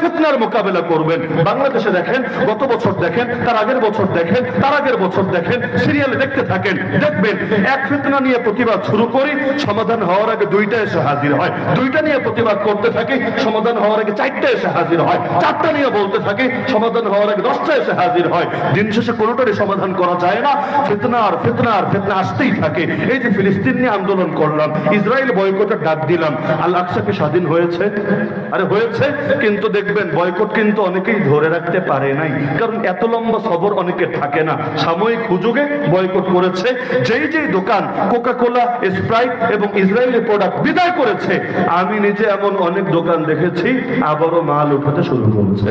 ফিতনার মোকাবেলা করবেন। বাংলাদেশে দেখেন, গত বছর দেখেন, তার আগের বছর দেখেন, তার আগের বছর দেখেন সিরিয়ালে দেখতে থাকেন, দেখবেন, এক ফিতনা নিয়ে প্রতিবাদ শুরু করি, সমাধান হওয়ার আগে দুইটা এসে হাজির হয়। দুইটা নিয়ে প্রতিবাদ করতে থাকি, সমাধান হওয়ার আগে চারটা এসে হাজির হয়। চারটা নিয়ে বলতে থাকি, সমাধান হওয়ার আগে দশটা এসে হাজির হয়। দিন শেষে কোনোটারই সমাধান করা যায় না। ফিতনা আর ফিতনা আর ফিতনা আসতেই থাকে। এই যে ফিলিস্তিন নিয়ে আন্দোলন করলাম, ইসরায়েল বয়কটের ডাক দিলাম আল আকসাকে স্বাধীন হয়েছে? আরে হয়েছে, কিন্তু দেখবেন বয়কট কিন্তু অনেকেই ধরে রাখতে পারে নাই। কারণ এত লম্বা সবর অনেকে থাকে না। সাময়িক সুযোগে বয়কট করেছে। যেই যেই দোকান কোকা কোলা স্প্রাইট এবং ইসরায়েলি প্রোডাক্ট বিদায় করেছে। আমি নিজে এমন অনেক দোকান দেখেছি, আবারও মাল উঠাতে শুরু করেছে।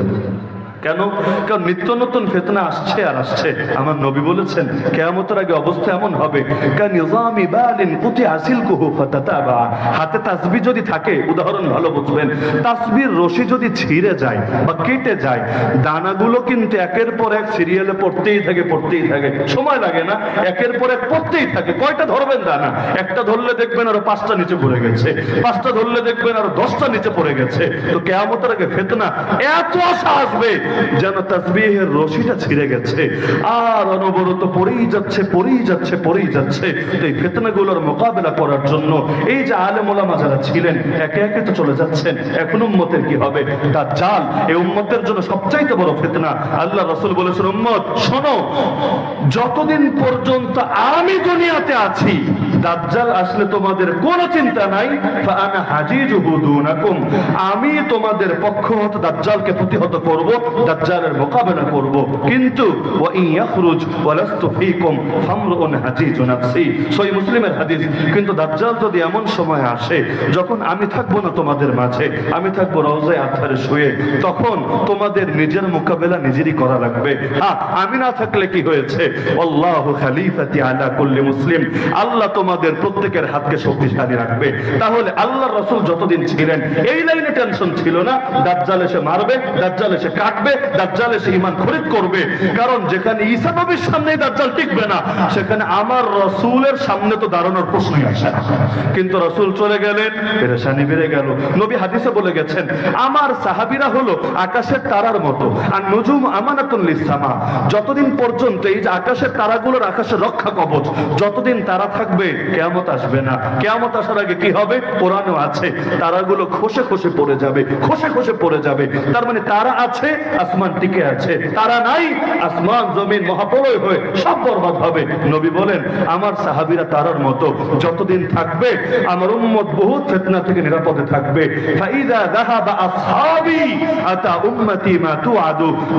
কেন? কারণ নিত্য নতুন ফেতনা আসছে আর আসছে। আমার নবী বলেছেন, কেয়ামতের আগে অবস্থা এমন হবে। হাতে তাসবি যদি থাকে, উদাহরণ ভালো বুঝবেন, তাসবির রশি যদি ছিঁড়ে যায় বা কেটে যায়, দানাগুলো কিন্তু একের পর এক সিরিয়ালে পড়তেই থাকে পড়তেই থাকে। সময় লাগে না, একের পর এক পড়তেই থাকে। কয়টা ধরবেন দানা? একটা ধরলে দেখবেন আরও পাঁচটা নিচে পড়ে গেছে। পাঁচটা ধরলে দেখবেন আরও দশটা নিচে পড়ে গেছে। তো কেয়ামতের আগে ফেতনা এত আশা আসবে যেন তাসবিহের রশিটা ছিঁড়ে গেছে। আর অনবরত পড়েই যাচ্ছে পড়েই যাচ্ছে পড়েই যাচ্ছে। এই ফেতনাগুলোর মোকাবেলা করার জন্য এই যে আলেম ওলামা যারা ছিলেন, একে একে তো চলে যাচ্ছেন। এখন উম্মতের কি হবে? তার জাল এই উম্মতের জন্য সবচাইতে বড় ফেতনা। আল্লাহ রসুল বলেছেন, উম্মত, শোনো, যতদিন পর্যন্ত আমি দুনিয়াতে আছি, দাজ্জাল আসলে তোমাদের কোনো চিন্তা নাই। আমি তোমাদের পক্ষ হতে দাজ্জালকে প্রতিহত করব দাজ্জালের মোকাবেলা করব। কিন্তু ওয়া ইন ইয়াখরুজ ফীকুম ফামরুন নাফসি। মুসলিমের হাদিস, কিন্তু দাজ্জাল যদি এমন সময় আসে, যখন আমি থাকব না তোমাদের মাঝে, আমি থাকব রওজায় আথারে শুয়ে, তখন তোমাদের নিজের মোকাবেলা নিজেরই করা লাগবে। হ্যাঁ আমি না থাকলে কি হয়েছে? আল্লাহু আলা কুল্লি মুসলিম। আল্লাহ তোমাদের প্রত্যেকের হাতকে শক্তিশালী রাখবে। তাহলে আল্লাহ রসুল যতদিন ছিলেন, এই লাইনে টেনশন ছিল না, দাজ্জাল এসে মারবে, দাজ্জাল এসে কাটবে দাজ্জাল এসে ইমান খরিদ করবে। কারণ যেখানে ঈসা নবীর সামনে দাজ্জাল টিকবে না, সেখানে আমার রসুলের সামনে তো দাঁড়ানোর প্রশ্নই আসে কিন্তু রসুল চলে গেলেন, পেরেশানি বেড়ে গেল। নবী হাদিসে বলে গেছেন, আমার সাহাবিরা হলো আকাশের তারার মতো। আর নজুম আমানাতুল ইসলামা যতদিন পর্যন্ত এই যে আকাশের তারাগুলোর আকাশের রক্ষা কবচ, যতদিন তারা থাকবে, কেয়ামত আসবে না। কেয়ামত আসার আগে কি হবে? কোরআনও আছে। তারাগুলো খসে খসে পড়ে যাবে, খসে খসে পড়ে যাবে। তার মানে তারা আছে আসমান টিকে আছে, তারা নাই। আসমান, জমিন, মহাপ্রলয় হয়ে সব বরবাদ হবে। নবী বলেন, আমার সাহাবীরা তারার মতো। যতদিন থাকবে, আমার উম্মত বহুত ফিতনা থেকে নিরাপদে থাকবে।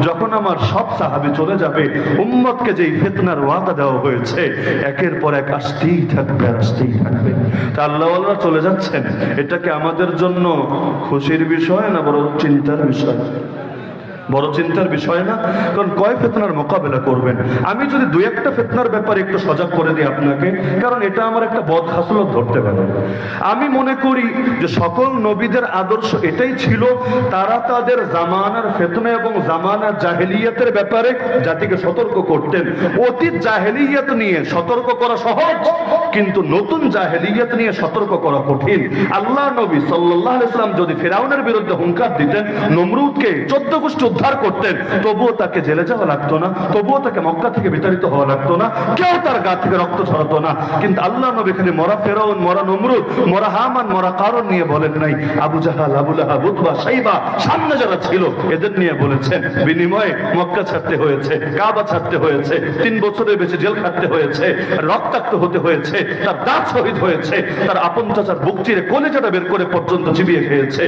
যখন আমার সব চলে যাবে, উম্মতকে যেই ফিতনার ওয়াদা দেওয়া হয়েছে, একের পর এক আসতেই থাকবে আসতেই থাকবে। তা চলে যাচ্ছেন। এটা কি আমাদের জন্য খুশির বিষয় না বড় চিন্তার বিষয়? বড় চিন্তার বিষয় না, কারণ কয় ফেতনার মোকাবেলা করবেন? আমি যদি দুই একটা ফেতনার ব্যাপারে একটু সজাগ করে দিই আপনাকে, কারণ এটা আমার একটা বদ হাসলত ধরতে পারে। আমি মনে করি যে সকল নবীদের আদর্শ এটাই ছিল, তারা তাদের জামানার ফেতনা এবং জামানার জাহেলিয়াতের ব্যাপারে জাতিকে সতর্ক করতেন। অতীত জাহেলিয়াত নিয়ে সতর্ক করা সহজ, কিন্তু নতুন জাহেলিয়াত নিয়ে সতর্ক করা কঠিন। আল্লাহ নবী সাল্লাহ ইসলাম যদি ফেরাউনের বিরুদ্ধে হুঙ্কার দিতেন, নমরুদকে চোদ্দ গোষ্ঠী উদ্ধার করতেন। তবুও তাকে জেলে যাওয়া লাগতো না। তবুও তাকে মক্কা থেকে বিতাড়িত হওয়া লাগতো না। কেউ তার গা থেকে রক্ত ছড়াতো না। কিন্তু আল্লাহ নবী খালি মরা ফেরাউন, মরা নমরুদ, মরা হামান, মরা কারণ নিয়ে বলেন নাই। Abu Jahl, Abu Lahab, Utba Shaiba সামনে যারা ছিল, এদের নিয়ে বলেছেন বিনিময়ে মক্কা ছাড়তে হয়েছে, কাবা ছাড়তে হয়েছে, তিন বছরের বেশি জেল খাটতে হয়েছে, রক্তাক্ত হতে হয়েছে, তার দাঁত শহীদ হয়েছে, তার আপন চাচার বুক চিরে কলেজাটা বের করে পর্যন্ত চিবিয়ে খেয়েছে।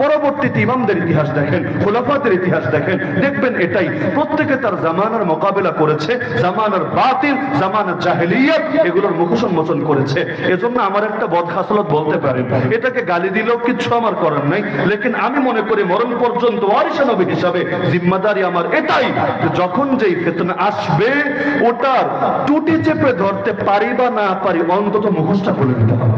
পরবর্তীতে ইমামদের ইতিহাস দেখেন খোলাফাতের ইতিহাস দেখেন, দেখবেন এটাই। প্রত্যেকে তার জামানার মোকাবেলা করেছে, জামানার বাতিল, জামানার জাহেলিয়াত, এগুলোর মুখ সম্মোচন করেছে। এজন্য আমার একটা বদখাসলত বলতে পারেন এটাকে গালি দিলেও কিছু আমার করার নাই। লেকিন আমি মনে করি মরণ পর্যন্ত ওয়ারিসা নবী হিসাবে জিম্মাদারি আমার এটাই যখন যেই ফেতনা আসবে, ওটার টুটি চেপে ধরতে পারি বা না পারি অন্তত মুখোশটা খুলে দিতে হবে।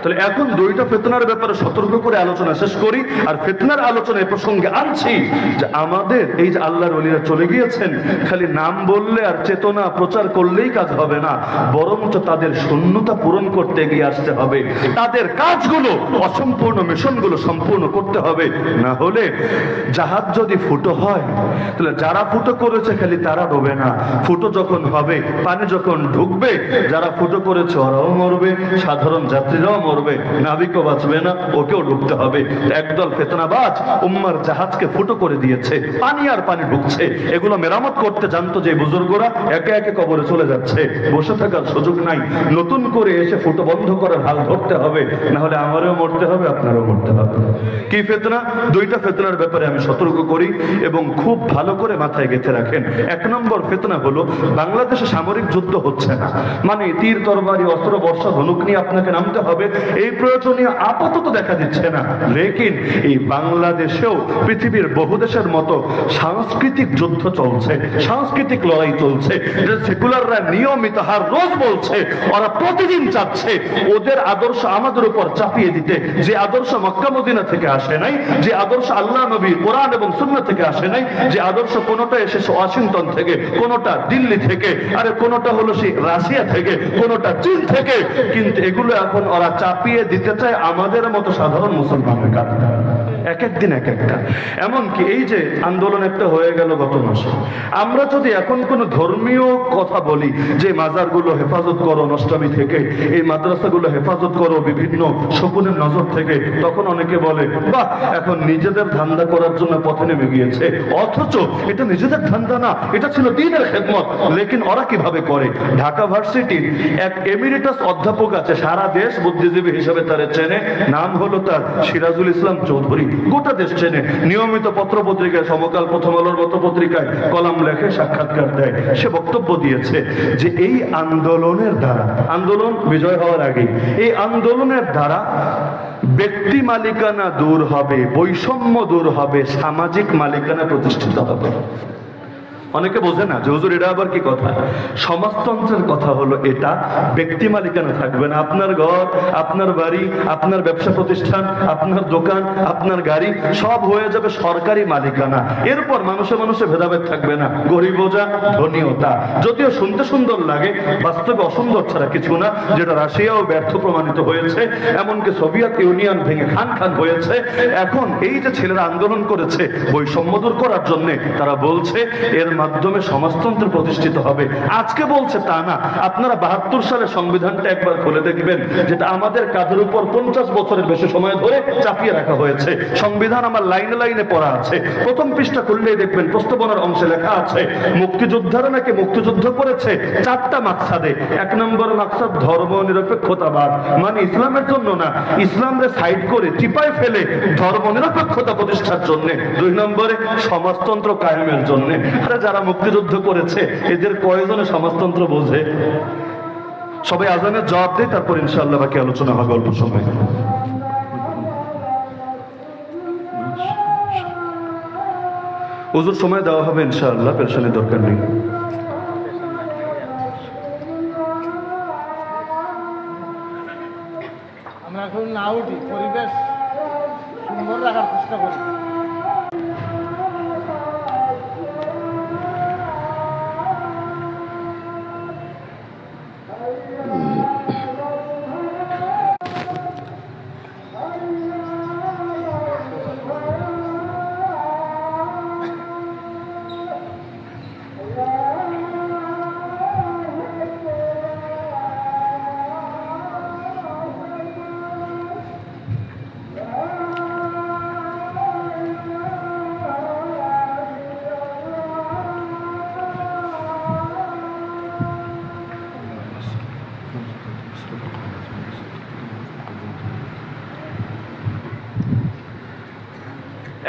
তাহলে এখন দুইটা ফেতনার ব্যাপারে সতর্ক করে আলোচনা শেষ করি। আর ফেতনার আলোচনা এই প্রসঙ্গে আনছি যে আমাদের এই যে আল্লাহর অলিরা চলে গিয়েছেন, খালি নাম বললে আর চেতনা প্রচার করলেই কাজ হবে না, বরঞ্চ তাদের শূন্যতা পূরণ করতে এগিয়ে আসতে হবে। তাদের কাজগুলো, অসম্পূর্ণ মিশনগুলো সম্পূর্ণ করতে হবে। না হলে জাহাজ যদি ফুটো হয়, তাহলে যারা ফুটো করেছে খালি তারা ডোবে না। ফুটো যখন হবে, পানি যখন ঢুকবে, যারা ফুটো করেছে ওরাও মরবে। সাধারণ যাত্রীরাও মরবে, নাবিকও বাঁচবে না, ওকেও ডুবতে হবে। একদল ফেতনাবাজ উম্মার জাহাজকে ফুটো করে দিয়েছে, পানি আর পানি ঢুকছে। এগুলো মেরামত করতে জানতো যে বুজুর্গরা একে একে কবরে চলে যাচ্ছে। বসে থাকার সুযোগ নাই। নতুন করে এসে ফুটো বন্ধ করার হাল ধরতে হবে না হলে আমারও মরতে হবে, আপনারও মরতে হবে। কি ফেতনা? দুইটা ফেতনার ব্যাপারে আমি সতর্ক করি এবং খুব ভালো করে মাথায় গেঁথে রাখেন। এক নম্বর ফেতনা হলো, বাংলাদেশে সামরিক যুদ্ধ হচ্ছে না। মানে তীর, তরবারি, অস্ত্র, বর্ষা, ধনুক নিয়ে আপনাকে নামতে হবে। এই প্রয়োজনীয় আপাতত দেখা দিচ্ছে না। লেকিন এই বাংলাদেশেও পৃথিবীর বহু দেশের মতো সাংস্কৃতিক যুদ্ধ চলছে, সাংস্কৃতিক লড়াই চলছে সেকুলাররা নিয়মিত হার রোজ বলছে, ওরা প্রতিদিন চাচ্ছে, ওদের আদর্শ আমাদের উপর চাপিয়ে দিতে। যে আদর্শ মক্কা মদিনা থেকে আসে নাই, যে আদর্শ আল্লাহ নবী কোরআন এবং সুন্নাহ থেকে আসে নাই, যে আদর্শ কোনোটা এসেছে ওয়াশিংটন থেকে, কোনোটা দিল্লি থেকে, আরে কোনোটা হলো সেই রাশিয়া থেকে, কোনোটা চীন থেকে, কিন্তু এগুলো এখন ওরা চাপিয়ে দিতে চায় আমাদের মতো সাধারণ মুসলমানের কাছে। এক এক দিন, এক একটা। এমনকি এই যে আন্দোলন একটা হয়ে গেল গত মাসে। আমরা যদি এখন কোন ধর্মীয় কথা বলি, যে মাজারগুলো হেফাজত করো নষ্টমী থেকে, এই মাদ্রাসাগুলো হেফাজত করো বিভিন্ন শকুনের নজর থেকে, তখন অনেকে বলে, বাহ, এখন নিজেদের ধান্দা করার জন্য পথে নেমে গিয়েছে। অথচ এটা নিজেদের ধান্দা না, এটা ছিল দিনের খেদমত। লেকিন ওরা কীভাবে করে? ঢাকা ভার্সিটির এক এমিরিটাস অধ্যাপক আছে, সারা দেশ বুদ্ধিজীবী হিসেবে তার চেনে, নাম হলো তার সিরাজুল ইসলাম চৌধুরী। গোটা দেশ চেনে। নিয়মিত পত্র পত্রিকায়, সমকাল প্রথম আলোর মতো পত্রিকায় কলাম লেখে সাক্ষাৎকার দেয়। সে বক্তব্য দিয়েছে যে এই আন্দোলনের দ্বারা, আন্দোলন বিজয় হওয়ার আগে এই আন্দোলনের দ্বারা ব্যক্তি মালিকানা দূর হবে, বৈষম্য দূর হবে, সামাজিক মালিকানা প্রতিষ্ঠিত হবে। অনেকে বোঝে না যে হুজুর, এটা আবার কি কথা? সমাজতন্ত্রের কথা হলো এটা। ব্যক্তি মালিকানা থাকবে না। আপনার ঘর, আপনার বাড়ি, আপনার ব্যবসা প্রতিষ্ঠান, আপনার দোকান, আপনার গাড়ি, সব হয়ে যাবে সরকারি মালিকানা। এরপর মানুষে মানুষে ভেদাভেদ থাকবে না। গরিব যা ধনীও যদিও শুনতে সুন্দর লাগে, বাস্তবে অসুন্দর ছাড়া কিছু না, যেটা রাশিয়াও ব্যর্থ প্রমাণিত হয়েছে। এমনকি সোভিয়েত ইউনিয়ন ভেঙে খান খান হয়েছে। এখন এই যে ছেলেরা আন্দোলন করেছে, বৈষম্য দূর করার জন্য তারা বলছে, এর মাধ্যমে সমাজতন্ত্র প্রতিষ্ঠিত হবে। আজকে বলছে তা না। আপনারা বাহাত্তর সালে সংবিধানটা একবার খুলে দেখবেন, যেটা আমাদের কাঁধের উপর পঞ্চাশ বছরের বেশি সময় ধরে চাপিয়ে রাখা হয়েছে। সংবিধান আমার লাইনে লাইনে পড়া আছে। প্রথম পৃষ্ঠা খুললেই দেখবেন প্রস্তাবনার অংশে লেখা আছে, মুক্তিযোদ্ধারা নাকি মুক্তিযুদ্ধ করেছে? চারটা মাকসাদে। এক নম্বর মাকসাদ, ধর্ম নিরপেক্ষতাবাদ। মানে ইসলামের জন্য না, ইসলামরে সাইড করে চিপায় ফেলে ধর্ম নিরপেক্ষতা প্রতিষ্ঠার জন্য। দুই নম্বরে, সমাজতন্ত্র কায়েমের জন্য। আরে যারা মুক্তিযুদ্ধ করেছে, এদের কয়জনে সমাজতন্ত্র বোঝে? সবাই আজানের জবাব দেয়, তারপর ইনশাআল্লাহ বাকি আলোচনা হবে অল্প সময়। হুজুর, সময় দেওয়া হবে ইনশাআল্লাহ, পেরেশানির দরকার নেই। আমরা এখন না উঠি, পরিবেশ সুন্দর রাখার চেষ্টা করি।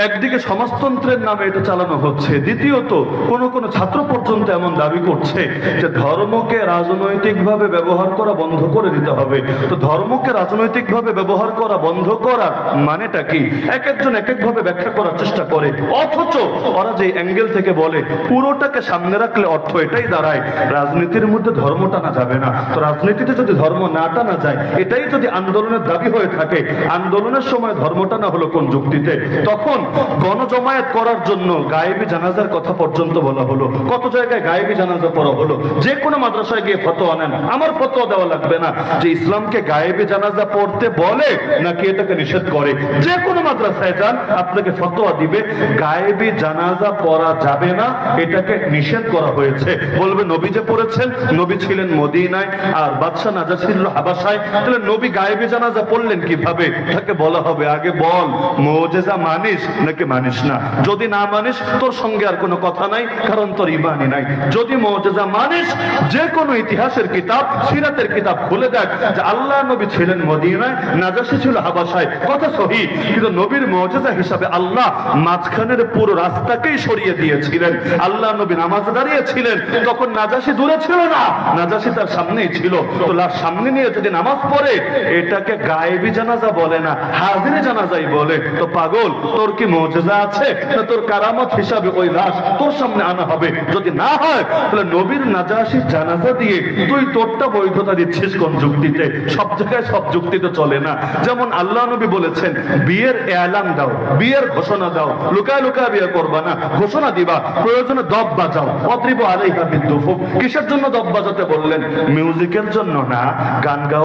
একদিকে সমাজতন্ত্রের নামে এটা চালানো হচ্ছে, দ্বিতীয়ত কোন কোন ছাত্র পর্যন্ত এমন দাবি করছে যে ধর্মকে রাজনৈতিকভাবে ব্যবহার করা বন্ধ করে দিতে হবে। তো ধর্মকে রাজনৈতিকভাবে ব্যবহার করা বন্ধ করার মানেটা কি? এক একজন এক এক ভাবে ব্যাখ্যা করার চেষ্টা করে। অথচ ওরা যে অ্যাঙ্গেল থেকে বলে, পুরোটাকে সামনে রাখলে অর্থ এটাই দাঁড়ায়, রাজনীতির মধ্যে ধর্ম টানা যাবে না। তো রাজনীতিতে যদি ধর্ম না টানা যায়, এটাই যদি আন্দোলনের দাবি হয়ে থাকে, আন্দোলনের সময় ধর্ম টানা হলো কোন যুক্তিতে? তখন গণজমায়েত করার জন্য গায়েবী জানাজার কথা পর্যন্ত বলা হলো। কত জায়গায় গায়েবী জানাজা পড়া হলো? যে কোনো মাদ্রাসায় গিয়ে ফতোয়া নেন। আমার ফতোয়া দেওয়া লাগবে না। যে ইসলামকে গায়েবী জানাজা পড়তে বলে, নাকি এটাকে নিষেধ করে? যে কোনো মাদ্রাসায় যান, আপনাকে ফতোয়া দিবে। গায়েবী জানাজা পড়া যাবে না, এটাকে নিষেধ করা হয়েছে। বলবে, নবী যে পড়েছেন, নবী ছিলেন মদিনায়, আর বাদশাহ ছিল হাবাসায়। তাহলে নবী গায়েবি জানাজা পড়লেন কীভাবে? তাকে বলা হবে, আগে বল, মোজেজা মানিস নাকি মানিস না। যদি না মানিস, তোর সঙ্গে আর কোনো কথা নাই, কারণ তোর ইমানই নাই। যদি মোজেজা মানিস, যে কোনো ইতিহাসের কিতাব, সিরাতের কিতাব খুলে দেখ যে আল্লাহ নবী ছিলেন মদিনায়, নাজাসি ছিল হাবাসায়। কথা সহি, কিন্তু নবীর মজেজা হিসাবে আল্লাহ মাঝখানের পুরো রাস্তাকেই সরিয়ে দিয়েছিলেন। আল্লাহ নবী নামাজে দাঁড়িয়েছিলেন, তখন নাজাসি দূরে ছিল না। নাজাসি তার সামনেই ছিল। তো সামনে নিয়ে যদি নামাজ পড়ে, এটাকে গায়েবী জানাজা বলে না, হাজিরে জানাজাই বলে। তো পাগল, তোর কি আছে না তোর কারামত হিসাবে ওই লাশ তোর সামনে আনা হবে। যদি না হয়, তাহলে নবীর নাজাসির জানাজা দিয়ে তুই তোরটা বৈধতা দিচ্ছিস কোন যুক্তিতে? সব জায়গায় সব যুক্তিতে চলে না। যেমন আল্লাহ নবী বলেছেন, বিয়ের এলান দাও, বিয়ের ঘোষণা দাও, লুকায় লুকায় বিয়ে করবা না, ঘোষণা দিবা, প্রয়োজনে দব বাজাও অদ্রিব আলাইহা কিসের জন্য দব বাজাতে বললেন? মিউজিকের জন্য না, গান গাও।